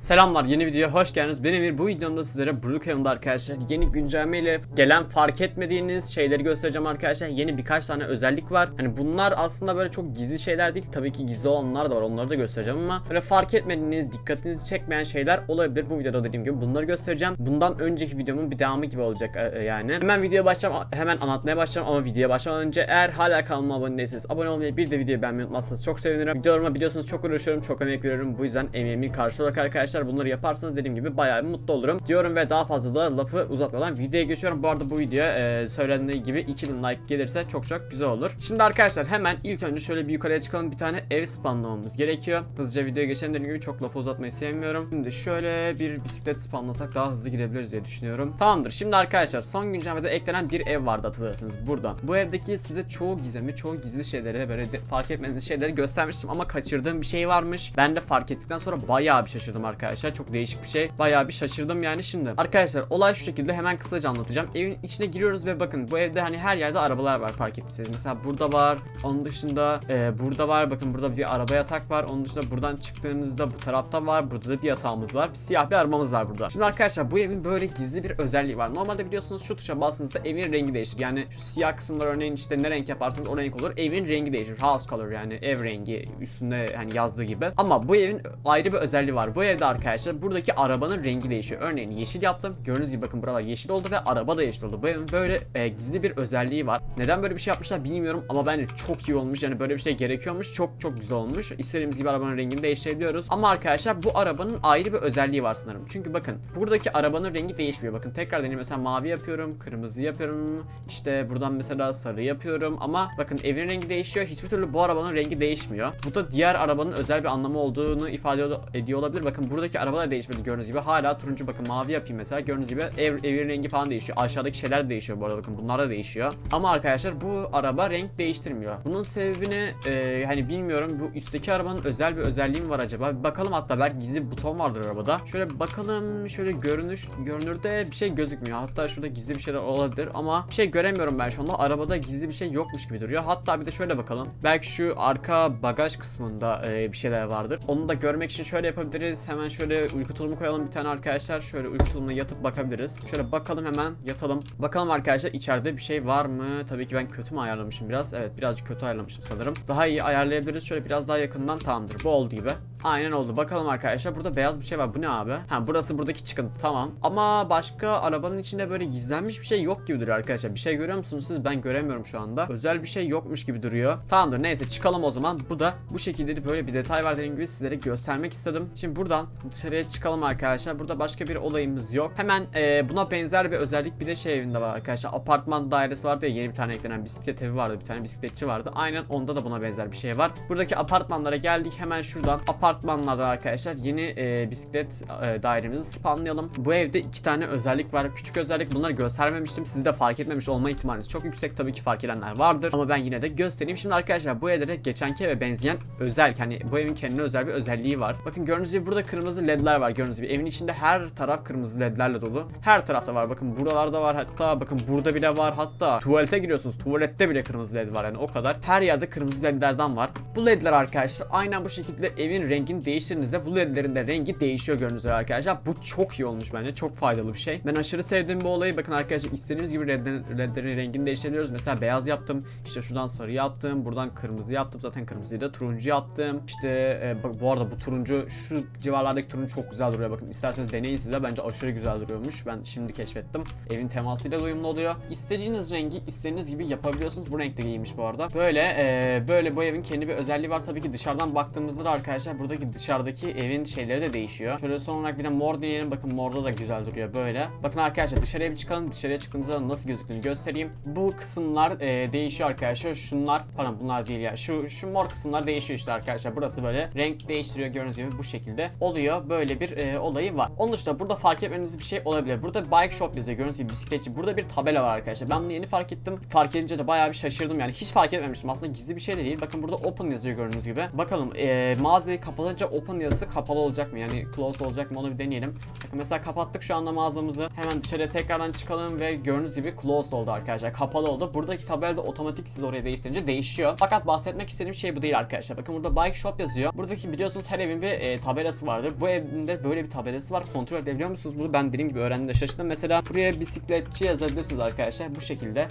Selamlar yeni videoya hoş geldiniz. Ben Emir. Bu videomda sizlere Brookhaven'da arkadaşlar yeni güncelleme ile gelen fark etmediğiniz şeyleri göstereceğim arkadaşlar. Yeni birkaç tane özellik var. Hani bunlar aslında böyle çok gizli şeyler değil. Tabii ki gizli olanlar da var. Onları da göstereceğim ama böyle fark etmediğiniz, dikkatinizi çekmeyen şeyler olabilir. Bu videoda dediğim gibi bunları göstereceğim. Bundan önceki videomun bir devamı gibi olacak e, e, yani. Hemen videoya başlayacağım. Hemen anlatmaya başlayacağım ama videoya başlamadan önce eğer hala kanalıma abone değilseniz abone olmayı bir de videoyu beğenmeyi unutmazsanız çok sevinirim. Videolarıma biliyorsunuz çok uğraşıyorum. Çok emek veriyorum. Bu yüzden emeğimin karşılığı olarak arkadaşlar bunları yaparsanız dediğim gibi bayağı mutlu olurum. Diyorum ve daha fazla da lafı uzatmadan videoya geçiyorum. Bu arada bu videoya e, söylendiği gibi 2000 like gelirse çok çok güzel olur. Şimdi arkadaşlar hemen ilk önce şöyle bir yukarıya çıkalım. Bir tane ev spamlamamız gerekiyor. Hızlıca videoya geçelim dediğim gibi çok lafı uzatmayı sevmiyorum. Şimdi şöyle bir bisiklet spamlasak daha hızlı gidebiliriz diye düşünüyorum. Tamamdır. Şimdi arkadaşlar son güncellemede eklenen bir ev vardı hatırlarsınız burada. Bu evdeki size çoğu gizemi, çoğu gizli şeyleri böyle fark etmediğiniz şeyleri göstermiştim ama kaçırdığım bir şey varmış. Ben de fark ettikten sonra bayağı bir şaşırdım arkadaşlar. Çok değişik bir şey. Bayağı bir şaşırdım yani şimdi. Arkadaşlar olay şu şekilde hemen kısaca anlatacağım. Evin içine giriyoruz ve bakın bu evde hani her yerde arabalar var fark ettiyseniz. Mesela burada var. Onun dışında e, burada var. Bakın burada bir araba yatak var. Onun dışında buradan çıktığınızda bu tarafta var. Burada da bir yatağımız var. Bir siyah bir arabamız var burada. Şimdi arkadaşlar bu evin böyle gizli bir özelliği var. Normalde biliyorsunuz şu tuşa bastığınızda evin rengi değişir. Yani şu siyah kısımlar örneğin işte ne renk yaparsanız o renk olur. Evin rengi değişir. House color yani ev rengi üstünde hani yazdığı gibi. Ama bu evin ayrı bir özelliği var. Bu evde arkadaşlar buradaki arabanın rengi değişiyor. Örneğin yeşil yaptım. Gördüğünüz gibi bakın buralar yeşil oldu ve araba da yeşil oldu. Bu evin böyle e, gizli bir özelliği var. Neden böyle bir şey yapmışlar bilmiyorum ama bence çok iyi olmuş. Yani böyle bir şey gerekiyormuş. Çok çok güzel olmuş. İstediğimiz gibi arabanın rengini değiştirebiliyoruz. Ama arkadaşlar bu arabanın ayrı bir özelliği var sanırım. Çünkü bakın buradaki arabanın rengi değişmiyor. Bakın tekrar deneyim mesela mavi yapıyorum, kırmızı yapıyorum. İşte buradan mesela sarı yapıyorum ama bakın evin rengi değişiyor. Hiçbir türlü bu arabanın rengi değişmiyor. Bu da diğer arabanın özel bir anlamı olduğunu ifade ediyor olabilir. Bakın buradaki arabalar değişmedi gördüğünüz gibi. Hala turuncu bakın mavi yapayım mesela. Gördüğünüz gibi ev, evin rengi falan değişiyor. Aşağıdaki şeyler de değişiyor bu arada bakın bunlar da değişiyor. Ama arkadaşlar bu araba renk değiştirmiyor. Bunun sebebini e, hani bilmiyorum. Bu üstteki arabanın özel bir özelliği mi var acaba? Bir bakalım hatta belki gizli buton vardır arabada. Şöyle bakalım şöyle görünüş görünürde bir şey gözükmüyor. Hatta şurada gizli bir şeyler olabilir ama bir şey göremiyorum ben şu anda. Arabada gizli bir şey yokmuş gibi duruyor. Hatta bir de şöyle bakalım. Belki şu arka bagaj kısmında e, bir şeyler vardır. Onu da görmek için şöyle yapabiliriz. Hemen şöyle uyku tulumu koyalım bir tane arkadaşlar. Şöyle uyku tulumuna yatıp bakabiliriz. Şöyle bakalım hemen yatalım. Bakalım arkadaşlar içeride bir şey var mı? Tabii ki ben kötü mü ayarlamışım biraz? Evet birazcık kötü ayarlamışım sanırım. Daha iyi ayarlayabiliriz. Şöyle biraz daha yakından tamamdır. Bu oldu gibi. Aynen oldu. Bakalım arkadaşlar. Burada beyaz bir şey var. Bu ne abi? Ha burası buradaki çıkıntı. Tamam. Ama başka arabanın içinde böyle gizlenmiş bir şey yok gibi duruyor arkadaşlar. Bir şey görüyor musunuz siz? Ben göremiyorum şu anda. Özel bir şey yokmuş gibi duruyor. Tamamdır. Neyse çıkalım o zaman. Burada bu şekilde de böyle bir detay var dediğim gibi sizlere göstermek istedim. Şimdi buradan dışarıya çıkalım arkadaşlar. Burada başka bir olayımız yok. Hemen e, buna benzer bir özellik bir de şey evinde var arkadaşlar. Apartman dairesi vardı ya yeni bir tane eklenen bisiklet evi vardı. Bir tane bisikletçi vardı. Aynen onda da buna benzer bir şey var. Buradaki apartmanlara geldik. Hemen şuradan apartmanlarda arkadaşlar yeni e, bisiklet e, dairemizi spawnlayalım. Bu evde iki tane özellik var. Küçük özellik bunları göstermemiştim. Siz de fark etmemiş olma ihtimaliniz çok yüksek. Tabii ki fark edenler vardır. Ama ben yine de göstereyim. Şimdi arkadaşlar bu evde de geçenki eve benzeyen özel hani bu evin kendine özel bir özelliği var. Bakın gördüğünüz gibi burada kırmızı ledler var. Gördüğünüz gibi evin içinde her taraf kırmızı ledlerle dolu. Her tarafta var. Bakın buralarda var. Hatta bakın burada bile var. Hatta tuvalete giriyorsunuz. Tuvalette bile kırmızı led var yani o kadar. Her yerde kırmızı ledlerden var. Bu ledler arkadaşlar aynen bu şekilde evin rengini değiştirdiğinizde bu ledlerin de rengi değişiyor gördüğünüz üzere arkadaşlar. Bu çok iyi olmuş bence. Çok faydalı bir şey. Ben aşırı sevdiğim bu olayı. Bakın arkadaşlar istediğiniz gibi ledlerin, ledlerin rengini değiştirebiliyoruz. Mesela beyaz yaptım. İşte şuradan sarı yaptım. Buradan kırmızı yaptım. Zaten kırmızıyı da turuncu yaptım. İşte e, bak bu arada bu turuncu şu civarlardaki turuncu çok güzel duruyor. Bakın isterseniz deneyin size. Bence aşırı güzel duruyormuş. Ben şimdi keşfettim. Evin temasıyla uyumlu oluyor. İstediğiniz rengi istediğiniz gibi yapabiliyorsunuz. Bu renkte giymiş bu arada. Böyle e, böyle bu evin kendi bir özelliği var. Tabii ki dışarıdan baktığımızda da arkadaşlar buradaki dışarıdaki evin şeyleri de değişiyor. Şöyle son olarak bir de mor deneyelim. Bakın morda da güzel duruyor böyle. Bakın arkadaşlar dışarıya bir çıkalım. Dışarıya çıktığımızda nasıl gözüktüğünü göstereyim. Bu kısımlar e, değişiyor arkadaşlar. Şunlar pardon bunlar değil ya. Şu şu mor kısımlar değişiyor işte arkadaşlar. Burası böyle renk değiştiriyor gördüğünüz gibi bu şekilde oluyor. Böyle bir e, olayı var. Onun dışında burada fark etmeniz bir şey olabilir. Burada bike shop yazıyor gördüğünüz gibi bisikletçi. Burada bir tabela var arkadaşlar. Ben bunu yeni fark ettim. Fark edince de bayağı bir şaşırdım yani. Hiç fark etmemiştim. Aslında gizli bir şey de değil. Bakın burada open yazıyor gördüğünüz gibi. Bakalım e, mağazayı kapatınca open yazısı kapalı olacak mı? Yani close olacak mı onu bir deneyelim. Bakın mesela kapattık şu anda mağazamızı. Hemen dışarıya tekrardan çıkalım ve gördüğünüz gibi closed oldu arkadaşlar. Kapalı oldu. Buradaki tabela da otomatik siz oraya değiştirince değişiyor. Fakat bahsetmek istediğim şey bu değil arkadaşlar. Bakın burada bike shop yazıyor. Buradaki biliyorsunuz her evin bir e, tabelası vardır. Bu evinde böyle bir tabelası var. Kontrol edebiliyor musunuz bunu? Ben dediğim gibi öğrendim de şaşırdım. Mesela buraya bisikletçi yazabilirsiniz arkadaşlar bu şekilde.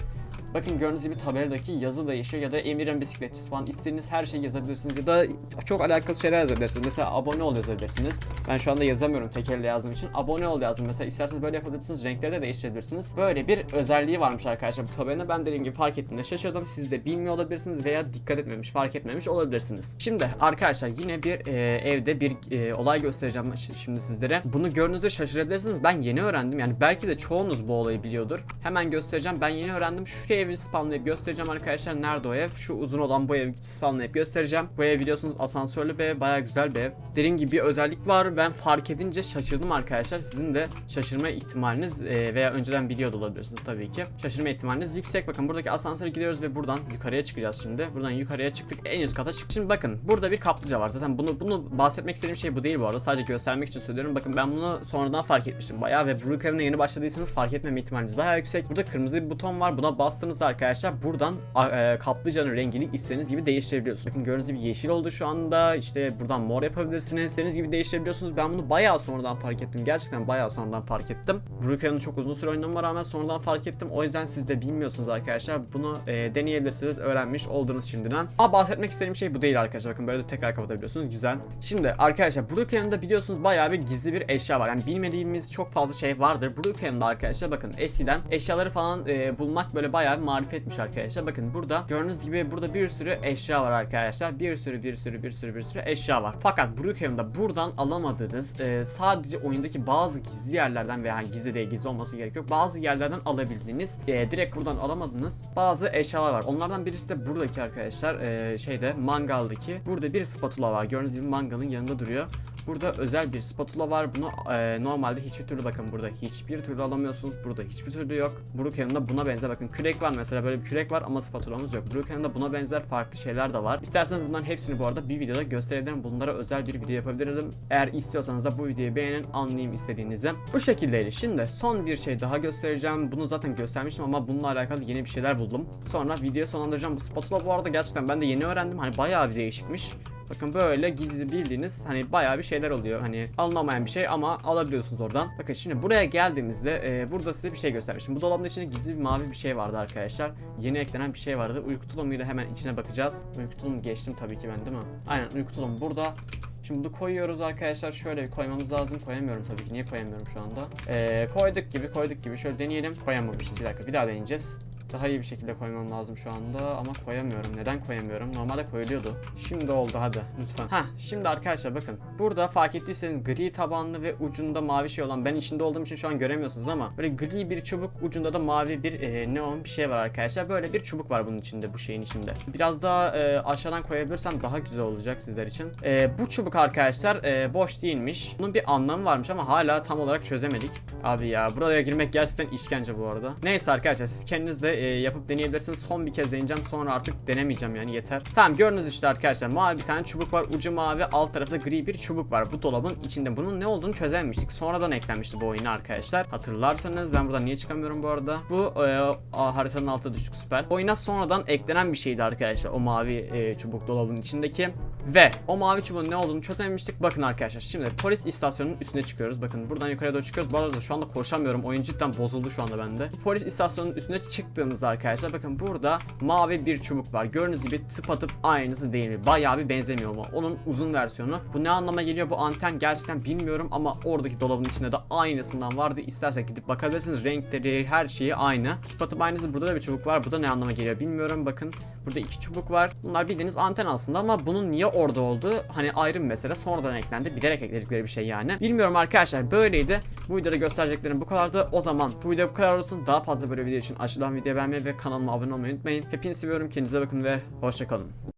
Bakın gördüğünüz gibi tabeladaki yazı değişiyor ya da Emir'in bisikletçisi falan istediğiniz her şeyi yazabilirsiniz ya da çok alakasız şeyler yazabilirsiniz. Mesela abone ol yazabilirsiniz. Ben şu anda yazamıyorum tek elle yazdığım için. Abone ol yazdım. Mesela isterseniz böyle yapabilirsiniz. Renkleri de değiştirebilirsiniz. Böyle bir özelliği varmış arkadaşlar bu tabelanın. Ben dediğim gibi fark ettiğimde şaşırdım. Siz de bilmiyor olabilirsiniz veya dikkat etmemiş, fark etmemiş olabilirsiniz. Şimdi arkadaşlar yine bir e, evde bir e, olay göstereceğim şi- şimdi sizlere. Bunu gördüğünüzde şaşırabilirsiniz. Ben yeni öğrendim. Yani belki de çoğunuz bu olayı biliyordur. Hemen göstereceğim. Ben yeni öğrendim. Şu evi spamlayıp göstereceğim arkadaşlar. Nerede o ev? Şu uzun olan bu evi spamlayıp göstereceğim. Bu ev biliyorsunuz asansörlü bir ev. Bayağı güzel bir ev. Dediğim gibi bir özellik var. Ben fark edince şaşırdım arkadaşlar. Sizin de şaşırma ihtimaliniz e, veya önceden biliyor da olabilirsiniz tabii ki. Şaşırma ihtimaliniz yüksek. Bakın buradaki asansöre gidiyoruz ve buradan yukarıya çıkacağız şimdi. Buradan yukarıya çıktık. En üst kata çıktık. Şimdi bakın burada bir kaplıca var. Zaten bunu bunu bahsetmek istediğim şey bu değil bu arada. Sadece göstermek için söylüyorum. Bakın ben bunu sonradan fark etmiştim. Bayağı ve Brookhaven'a yeni başladıysanız fark etmeme ihtimaliniz bayağı yüksek. Burada kırmızı bir buton var. Buna bastığınızda arkadaşlar buradan e, kaplıcanın rengini istediğiniz gibi değiştirebiliyorsunuz. Bakın gördüğünüz gibi yeşil oldu şu anda. İşte buradan mor yapabilirsiniz. İstediğiniz gibi değiştirebiliyorsunuz. Ben bunu bayağı sonradan fark ettim. Gerçekten bayağı sonradan fark ettim. Brookhaven'ı çok uzun süre oynamama rağmen sonradan fark ettim. O yüzden siz de bilmiyorsunuz arkadaşlar. Bunu e, deneyebilirsiniz. Öğrenmiş oldunuz şimdiden. Ama bahsetmek istediğim şey bu değil arkadaşlar. Bakın böyle de tekrar kapatabiliyorsunuz. Güzel. Şimdi arkadaşlar Brookhaven'da biliyorsunuz bayağı bir gizli bir eşya var. Yani bilmediğimiz çok fazla şey vardır. Brookhaven'da arkadaşlar bakın eskiden eşyaları falan e, bulmak böyle bayağı marifetmiş arkadaşlar. Bakın burada gördüğünüz gibi burada bir sürü eşya var arkadaşlar. Bir sürü bir sürü bir sürü bir sürü eşya var. Fakat Brookhaven'da buradan alamadığınız e, sadece oyundaki bazı gizli yerlerden veya gizli değil gizli olması gerekiyor. Bazı yerlerden alabildiğiniz e, direkt buradan alamadığınız bazı eşyalar var. Onlardan birisi de buradaki arkadaşlar e, şeyde mangaldaki. Burada bir spatula var. Gördüğünüz gibi mangalın yanında duruyor. Burada özel bir spatula var. Bunu e, normalde hiçbir türlü bakın burada hiçbir türlü alamıyorsunuz. Burada hiçbir türlü yok. Brookhaven'da buna benzer bakın kürek var mesela böyle bir kürek var ama spatulamız yok. Brookhaven'da buna benzer farklı şeyler de var. İsterseniz bunların hepsini bu arada bir videoda gösterebilirim. Bunlara özel bir video yapabilirim. Eğer istiyorsanız da bu videoyu beğenin anlayayım istediğinizi. Bu şekildeydi. Şimdi son bir şey daha göstereceğim. Bunu zaten göstermiştim ama bununla alakalı yeni bir şeyler buldum. Sonra videoyu sonlandıracağım. Bu spatula bu arada gerçekten ben de yeni öğrendim. Hani bayağı bir değişikmiş. Bakın böyle bildiğiniz hani bayağı bir şeyler oluyor. Hani alınamayan bir şey ama alabiliyorsunuz oradan. Bakın şimdi buraya geldiğimizde e, burada size bir şey göstermiştim. Bu dolabın içinde gizli bir mavi bir şey vardı arkadaşlar. Yeni eklenen bir şey vardı. Uyku tulumuyla hemen içine bakacağız. Uyku tulumu geçtim tabii ki ben değil mi? Aynen uyku tulumu burada. Şimdi bunu koyuyoruz arkadaşlar. Şöyle bir koymamız lazım. Koyamıyorum tabii ki. Niye koyamıyorum şu anda? Ee, koyduk gibi koyduk gibi. Şöyle deneyelim. Koyamamışız. Bir dakika bir daha deneyeceğiz. Daha iyi bir şekilde koymam lazım şu anda ama koyamıyorum. Neden koyamıyorum? Normalde koyuluyordu. Şimdi oldu hadi lütfen. Ha şimdi arkadaşlar bakın. Burada fark ettiyseniz gri tabanlı ve ucunda mavi şey olan ben içinde olduğum için şu an göremiyorsunuz ama böyle gri bir çubuk ucunda da mavi bir e, neon bir şey var arkadaşlar. Böyle bir çubuk var bunun içinde bu şeyin içinde. Biraz daha e, aşağıdan koyabilirsem daha güzel olacak sizler için. E, bu çubuk arkadaşlar e, boş değilmiş. Bunun bir anlamı varmış ama hala tam olarak çözemedik. Abi ya buraya girmek gerçekten işkence bu arada. Neyse arkadaşlar siz kendiniz de e, yapıp deneyebilirsiniz. Son bir kez deneyeceğim sonra artık denemeyeceğim yani yeter. Tamam gördünüz işte arkadaşlar mavi bir tane çubuk var. Ucu mavi alt tarafta gri bir çubuk var. Bu dolabın içinde bunun ne olduğunu çözememiştik. Sonradan eklenmişti bu oyuna arkadaşlar. Hatırlarsanız ben buradan niye çıkamıyorum bu arada? Bu e, a, haritanın altına düştük süper. Oyuna sonradan eklenen bir şeydi arkadaşlar. O mavi e, çubuk dolabın içindeki. Ve o mavi çubuğun ne olduğunu çözememiştik. Bakın arkadaşlar şimdi polis istasyonunun üstüne çıkıyoruz. Bakın buradan yukarıya doğru çıkıyoruz. Bu arada şu anda koşamıyorum. Oyun cidden bozuldu şu anda bende. Polis istasyonunun üstüne çıktığımızda arkadaşlar bakın burada mavi bir çubuk var. Gördüğünüz gibi tıpatıp aynısı değil mi? Bayağı bir benzemiyor ama. Onun uzun versiyonu. Bu ne anlama geliyor bu anten gerçekten bilmiyorum ama oradaki dolabın içinde de aynısından vardı. İsterseniz gidip bakabilirsiniz. Renkleri her şeyi aynı. Tıpatıp aynısı burada da bir çubuk var. Bu da ne anlama geliyor bilmiyorum. Bakın burada iki çubuk var. Bunlar bildiğiniz anten aslında ama bunun niye orada olduğu hani ayrı bir mesele. Sonradan eklendi. Bilerek ekledikleri bir şey yani. Bilmiyorum arkadaşlar böyleydi. Bu videoda göstereceklerim bu kadardı. O zaman bu video bu kadar olsun. Daha fazla böyle video için aşağıdan video beğenmeyi ve kanalıma abone olmayı unutmayın. Hepinizi seviyorum. Kendinize bakın ve hoşçakalın.